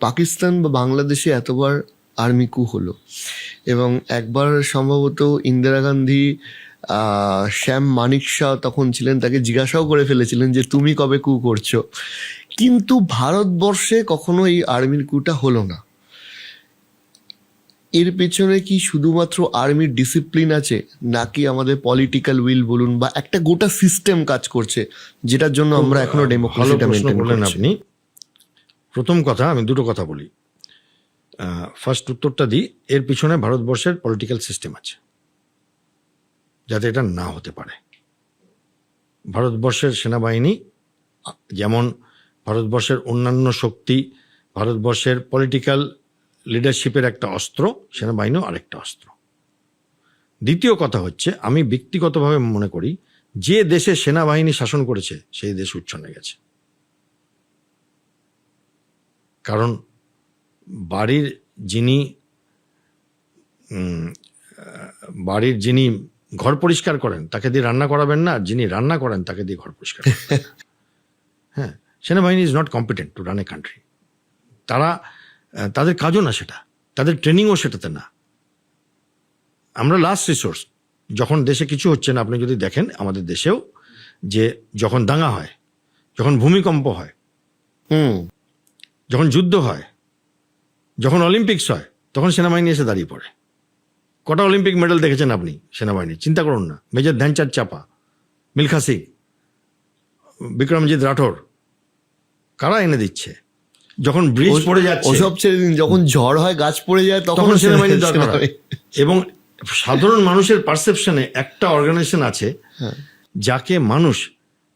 পাকিস্তান বা বাংলাদেশে এতবার আর্মি কু হলো। এবং একবার সম্ভবত ইন্দিরা গান্ধী শ্যাম মানিক শাহ তখন ছিলেন তাকে জিজ্ঞাসাও করে ফেলেছিলেন যে তুমি কবে কু করছ? কিন্তু ভারতবর্ষে কখনো এই আর্মির কুটা হলো না। এর পেছনে কি শুধুমাত্র আর্মির ডিসিপ্লিন আছে নাকি আমাদের পলিটিক্যাল উইল বলুন বা একটা গোটা সিস্টেম কাজ করছে যেটার জন্য আমরা এখনও ডেমোক্রেসিটা মেনটেন আপনি। প্রথম কথা আমি দুটো কথা বলি। ফার্স্ট উত্তরটা দিই, এর পিছনে ভারতবর্ষের পলিটিক্যাল সিস্টেম আছে। যাতে এটা না হতে পারে। ভারতবর্ষের সেনাবাহিনী যেমন ভারতবর্ষের অন্যান্য শক্তি, ভারতবর্ষের পলিটিক্যাল লিডারশিপের একটা অস্ত্র, সেনাবাহিনীও আরেকটা অস্ত্র। দ্বিতীয় কথা হচ্ছে, আমি ব্যক্তিগতভাবে মনে করি, যে দেশে সেনাবাহিনী শাসন করেছে, সেই দেশ উচ্ছন্নে গেছে। কারণ বাড়ির যিনি বাড়ির যিনি ঘর পরিষ্কার করেন, তাকে দিয়ে রান্না করাবেন না, যিনি রান্না করেন, তাকে দিয়ে ঘর পরিষ্কার হ্যাঁ সেনাবাহিনী is not competent to run a country তারা তাদের কাজও না সেটা, তাদের ট্রেনিংও সেটাতে না। আমরা লাস্ট রিসোর্স যখন দেশে কিছু হচ্ছে না, আপনি যদি দেখেন আমাদের দেশেও, যে যখন দাঙ্গা হয়, যখন ভূমিকম্প হয়, হুম। যখন যুদ্ধ হয় যখন অলিম্পিক্স হয় তখন সেনাবাহিনী এসে দাঁড়িয়ে পড়ে কটা অলিম্পিক মেডেল দেখেছেন আপনি সেনাবাহিনী চিন্তা করুন না মেজর ধ্যানচাঁদ চাপা মিলখা সিং বিক্রমজিৎ রাঠোর কারা এনে দিচ্ছে যখন ব্রিজ পড়ে যাচ্ছে ওসব ছেড়ে দিন যখন ঝড় হয় গাছ পড়ে যায় তখন সেনাবাহিনীর দরকার হয়। এবং সাধারণ মানুষের পারসেপশনে একটা অর্গানাইজেশন আছে হ্যাঁ। যাকে মানুষ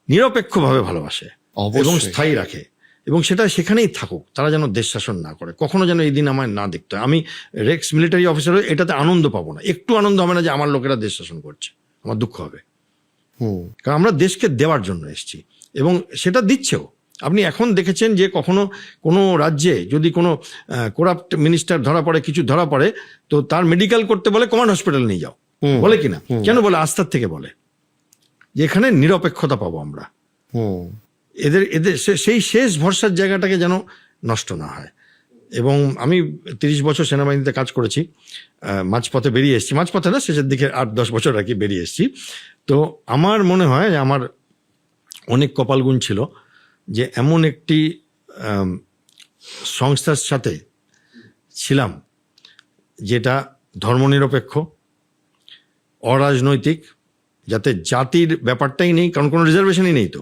নিরপেক্ষভাবে ভালোবাসে। এবং স্থায়ী রাখে এবং সেটা সেখানেই থাকুক তারা যেন দেশ শাসন না করে কখনো যেন এই দিন আমায় না দেখতে হয়। আমি রেক্স মিলিটারি অফিসার হয়ে এটাতে আনন্দ পাবো না। একটু আনন্দ হবে না যে আমার লোকেরা দেশ শাসন করছে আমার দুঃখ হবে। হুম। কারণ আমরা দেশকে দেওয়ার জন্য এসেছি এবং সেটা দিচ্ছেও। আপনি এখন দেখেছেন যে কখনো কোনো রাজ্যে যদি কোনো করাপ্ট মিনিস্টার ধরা পড়ে কিছু ধরা পড়ে তো তার মেডিকেল করতে বলে কমান্ড হসপিটাল নিয়ে যাও। বলে কিনা? কেন বলে? আস্থার থেকে বলে। যে এখানে নিরপেক্ষতা পাবো আমরা। হুম। এদের এদের সেই শেষ ভরসার জায়গাটাকে যেন নষ্ট না হয়। এবং আমি তিরিশ বছর সেনাবাহিনীতে কাজ করেছি মাঝপথে বেরিয়ে এসেছি। মাঝপথে না, শেষের দিকে আট, দশ বছর আর কি বেরিয়ে এসেছি। তো আমার মনে হয় যে আমার অনেক কপালগুণ ছিল যে এমন একটি সংস্থার সাথে ছিলাম যেটা ধর্মনিরপেক্ষ, অরাজনৈতিক, যাতে জাতির ব্যাপারটাই নেই, কারণ কোনো রিজার্ভেশনই নেই তো।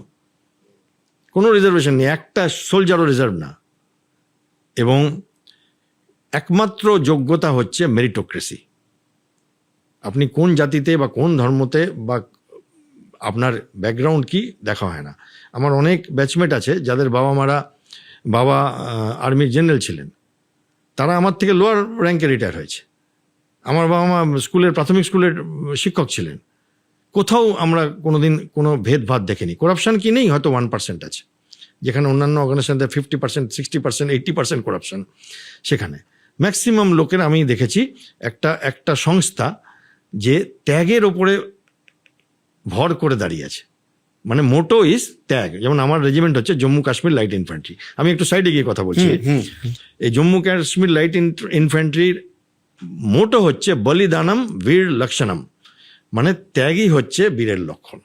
কোনো রিজার্ভেশন নেই, একটা সোলজারও রিজার্ভ না। এবং একমাত্র যোগ্যতা হচ্ছে মেরিটোক্রেসি আপনি কোন জাতিতে বা কোন ধর্মতে বা আপনার ব্যাকগ্রাউন্ড কি দেখা হয় না। আমার অনেক ব্যাচমেট আছে যাদের বাবা মারা বাবা আর্মির জেনারেল ছিলেন। তারা আমার থেকে লোয়ার র্যাঙ্কে রিটায়ার হয়েছে। আমার বাবা মা স্কুলের প্রাথমিক স্কুলের শিক্ষক ছিলেন। কোথাও আমরা কোনোদিন কোনো ভেদভাদ দেখিনি। করাপশন কি নেই? হয়তো ওয়ান পার্সেন্ট আছে। যেখানে অন্যান্য অর্গানাইজেশনতে fifty percent sixty percent eighty percent corruption সেখানে। ম্যাক্সিমাম লোকের আমি দেখেছি একটা একটা সংস্থা যে ত্যাগের ওপরে ভর করে দাঁড়িয়ে আছে। মানে মোটো ইজ ত্যাগ। যেমন আমার রেজিমেন্ট হচ্ছে জম্মু কাশ্মীর লাইট ইনফ্যান্ট্রি আমি একটু সাইডে গিয়ে কথা বলছি। এই জম্মু কাশ্মীর লাইট ইনফ্যান্ট্রির মোটো হচ্ছে বলিদানম বীর লক্ষণম মানে ত্যাগই হচ্ছে বীরের লক্ষণ।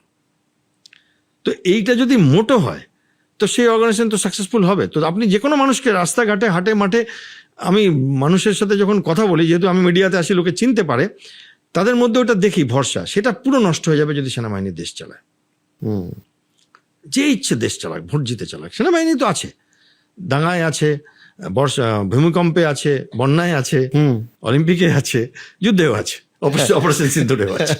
তো এইটা যদি মোটো হয় তো সেই অর্গানাইজেশন তো সাকসেসফুল হবে। তো আপনি যে কোনো মানুষকে রাস্তাঘাটে হাটে মাঠে আমি মানুষের সাথে যখন কথা বলি যেহেতু আমি মিডিয়াতে আসি লোকে চিনতে পারে তাদের মধ্যে ওটা দেখি ভরসা। সেটা পুরো নষ্ট হয়ে যাবে যদি সেনাবাহিনী দেশ চালায়। হুম। যে ইচ্ছে দেশ চালাক ভোট জিতে চালাক সেনাবাহিনী তো আছে। দাঙ্গায় আছে বর্ষা ভূমিকম্পে আছে বন্যায় আছে হুম। অলিম্পিকে আছে যুদ্ধেও আছে। অপারেশন সিন্ধুরেও আছে